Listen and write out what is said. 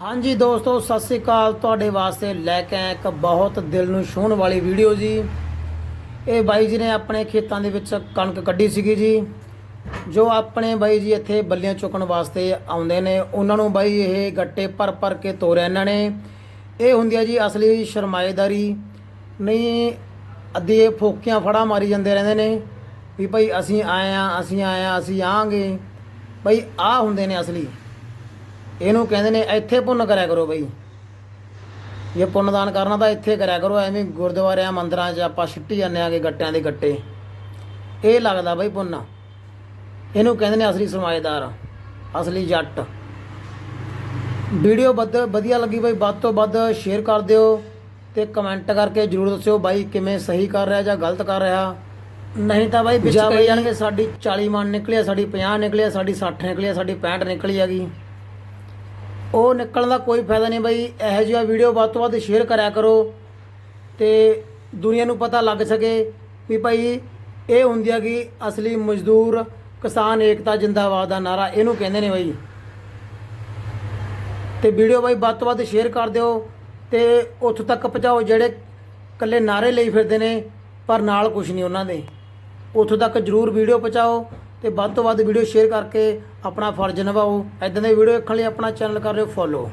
ਹਾਂਜੀ ਦੋਸਤੋ, ਸਤਿ ਸ੍ਰੀ ਅਕਾਲ। ਤੁਹਾਡੇ ਵਾਸਤੇ ਲੈ ਕੇ ਆਇਆ ਇੱਕ ਬਹੁਤ ਦਿਲ ਨੂੰ ਛੂਹਣ ਵਾਲੀ ਵੀਡੀਓ ਜੀ। ਇਹ ਬਾਈ ਜੀ ਨੇ ਆਪਣੇ ਖੇਤਾਂ ਦੇ ਵਿੱਚ ਕਣਕ ਕੱਢੀ ਸੀਗੀ ਜੀ। ਜੋ ਆਪਣੇ ਬਾਈ ਜੀ ਇੱਥੇ ਬੱਲੀਆਂ ਚੁੱਕਣ ਵਾਸਤੇ ਆਉਂਦੇ ਨੇ, ਉਹਨਾਂ ਨੂੰ ਬਾਈ ਇਹ ਗੱਟੇ ਭਰ ਭਰ ਕੇ ਤੋਰਿਆ ਇਹਨਾਂ ਨੇ। ਇਹ ਹੁੰਦੀ ਹੈ ਜੀ ਅਸਲੀ ਸ਼ਰਮਾਏਦਾਰੀ। ਨਹੀਂ, ਅੱਧੇ ਫੋਕੀਆਂ ਫੜਾ ਮਾਰੀ ਜਾਂਦੇ ਰਹਿੰਦੇ ਨੇ ਵੀ ਭਾਈ ਅਸੀਂ ਆਏ ਆ, ਅਸੀਂ ਆਏ ਆ, ਅਸੀਂ ਆਵਾਂਗੇ। ਭਾਈ ਆ ਹੁੰਦੇ ਨੇ ਅਸਲੀ। ਇਹਨੂੰ ਕਹਿੰਦੇ ਨੇ ਇੱਥੇ ਪੁੰਨ ਕਰਿਆ ਕਰੋ ਬਈ। ਇਹ ਪੁੰਨਦਾਨ ਕਰਨਾ ਤਾਂ ਇੱਥੇ ਕਰਿਆ ਕਰੋ ਐਵੇਂ ਗੁਰਦੁਆਰਿਆਂ ਮੰਦਿਰਾਂ 'ਚ ਆਪਾਂ ਛਿੱਟੀ ਜਾਂਦੇ ਆਗੇ ਗੱਟਿਆਂ ਦੇ ਗੱਟੇ। ਇਹ ਲੱਗਦਾ ਬਈ ਪੁੰਨ। ਇਹਨੂੰ ਕਹਿੰਦੇ ਨੇ ਅਸਲੀ ਸਰਮਾਏਦਾਰ ਅਸਲੀ ਜੱਟ। ਵੀਡੀਓ ਵੱਧ ਵਧੀਆ ਲੱਗੀ ਬਈ ਵੱਧ ਤੋਂ ਵੱਧ ਸ਼ੇਅਰ ਕਰ ਦਿਓ ਤੇ ਕਮੈਂਟ ਕਰਕੇ ਜਰੂਰ ਦੱਸਿਓ ਬਾਈ ਕਿਵੇਂ ਸਹੀ ਕਰ ਰਿਹਾ ਜਾਂ ਗਲਤ ਕਰ ਰਿਹਾ। ਨਹੀਂ ਤਾਂ ਬਾਈ ਵਿੱਚ ਕਹੀ ਜਾਣਗੇ ਸਾਡੀ 40 ਮਣ ਨਿਕਲਿਆ ਸਾਡੀ 50 ਨਿਕਲਿਆ ਸਾਡੀ 60 ਨਿਕਲਿਆ ਸਾਡੀ 65 ਨਿਕਲੀ ਹੈਗੀ। ਉਹ ਨਿਕਲਣ ਦਾ ਕੋਈ ਫਾਇਦਾ ਨਹੀਂ ਬਈ, ਇਹੋ ਜਿਹਾ ਵੀਡੀਓ ਵੱਧ ਤੋਂ ਵੱਧ ਸ਼ੇਅਰ ਕਰਿਆ ਕਰੋ ਤੇ ਦੁਨੀਆ ਨੂੰ ਪਤਾ ਲੱਗ ਸਕੇ ਵੀ ਭਾਈ ਇਹ ਹੁੰਦੀ ਆ ਕਿ ਅਸਲੀ ਮਜ਼ਦੂਰ ਕਿਸਾਨ ਏਕਤਾ ਜਿੰਦਾਬਾਦ ਦਾ ਨਾਰਾ ਇਹਨੂੰ ਕਹਿੰਦੇ ਨੇ ਬਾਈ। ਤੇ ਵੀਡੀਓ ਬਾਈ ਵੱਧ ਤੋਂ ਵੱਧ ਸ਼ੇਅਰ ਕਰ ਦਿਓ ਤੇ ਉੱਥੋਂ ਤੱਕ ਪਹੁੰਚਾਓ ਜਿਹੜੇ ਕੱਲੇ ਨਾਰੇ ਲਈ ਫਿਰਦੇ ਨੇ, ਪਰ ਨਾਲ ਕੁਝ ਨਹੀਂ ਉਹਨਾਂ ਦੇ। ਉੱਥੋਂ ਤੱਕ ਜਰੂਰ ਵੀਡੀਓ ਪਹੁੰਚਾਓ ਤੇ ਵੱਧ ਤੋਂ ਵੱਧ ਵੀਡੀਓ ਸ਼ੇਅਰ ਕਰਕੇ ਆਪਣਾ ਫਰਜ਼ ਨਿਭਾਓ। ਇਦਾਂ ਦੇ ਵੀਡੀਓ ਦੇਖਣ ਲਈ ਆਪਣਾ ਚੈਨਲ ਕਰ ਰਹੇ ਹੋ ਫੋਲੋ